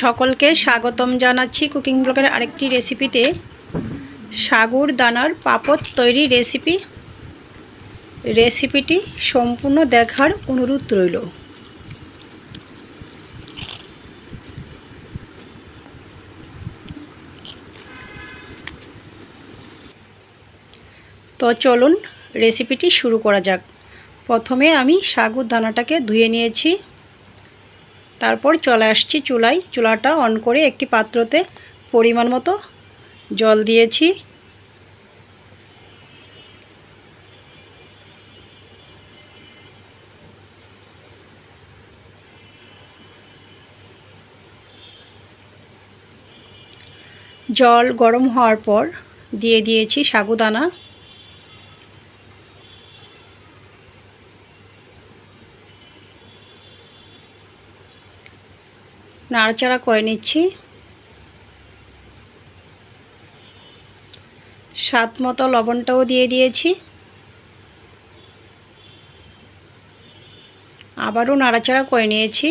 সকলকে স্বাগতম জানাচ্ছি কুকিং ব্লগের আরেকটি রেসিপিতে। সাগুর দানার পাপড় তৈরি রেসিপি। রেসিপিটি সম্পূর্ণ দেখার অনুরোধ রইল। তো চলুন রেসিপিটি শুরু করা যাক। প্রথমে আমি সাগুর দানাটাকে ধুয়ে নিয়েছি। তারপর চলে আসছি চুলায়। চুলাটা অন করে একটি পাত্রতে পরিমাণ মতো জল দিয়েছি। জল গরম হওয়ার পর দিয়ে দিয়েছি সাগুদানা। নাড়াচাড়া করে নিচ্ছি। স্বাদ মতো লবণটাও দিয়ে দিয়েছি। আবারও নাড়াচাড়া করে নিয়েছি।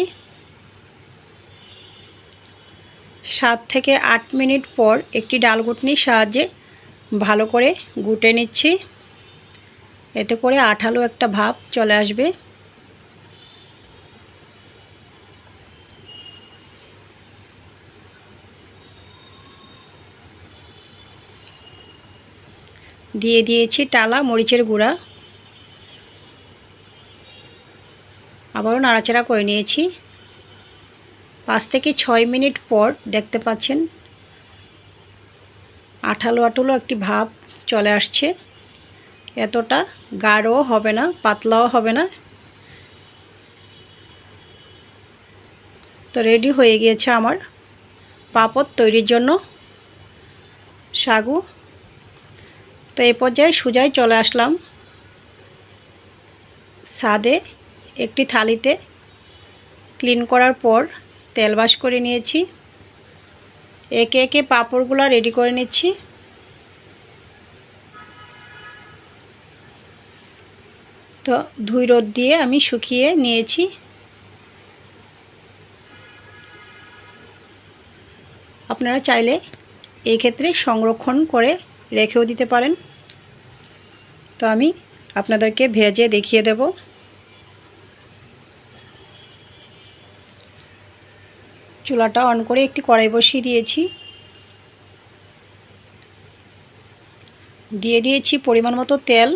সাত থেকে আট মিনিট পর একটি ডাল ঘুটনির সাহায্যে ভালো করে গুটে নিচ্ছি। এতে করে আঠালো একটা ভাব চলে আসবে। দিয়ে দিয়েছি টালা, মরিচের গুঁড়া। আবারও নাড়াচাড়া করে নিয়েছি। পাঁচ থেকে ছয় মিনিট পর দেখতে পাচ্ছেন আঠালো আঠালো একটি ভাব চলে আসছে। এতটা গাঢ়ও হবে না, পাতলাও হবে না। তো রেডি হয়ে গিয়েছে আমার পাপড় তৈরির জন্য। সাগু তো এই পর্যায়ে সুজায় চলে আসলাম। সাদে একটি থালিতে ক্লিন করার পর তেল বাস করে নিয়েছি। একে একে পাঁপড়গুলো রেডি করে নিচ্ছি। তো ধুই রোদ দিয়ে আমি শুকিয়ে নিয়েছি। আপনারা চাইলে এই ক্ষেত্রে সংরক্ষণ করে রেখেও দিতে পারেন। তো আমি আপনাদেরকে ভেজে দেখিয়ে দেব। চুলাটা অন করে একটি কড়াই বসিয়ে দিয়েছি। দিয়ে দিয়েছি পরিমাণ মতো তেল।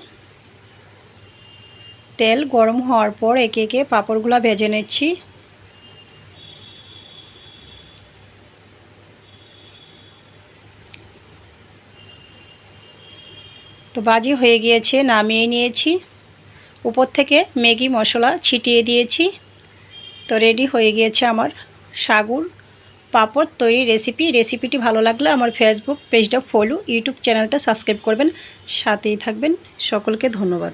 তেল গরম হওয়ার পর একে একে পাঁপড়গুলো ভেজে নিচ্ছি। তো বাজি হয়ে গিয়েছে, নামিয়ে নিয়েছি। উপর থেকে ম্যাগি মশলা ছিটিয়ে দিয়েছি। তো রেডি হয়ে গিয়েছে আমার সাগুর পাপড় তৈরি রেসিপি রেসিপিটি ভালো লাগলে আমার ফেসবুক পেজটা ফলো ইউটিউব চ্যানেলটা সাবস্ক্রাইব করবেন। সাথেই থাকবেন। সকলকে ধন্যবাদ।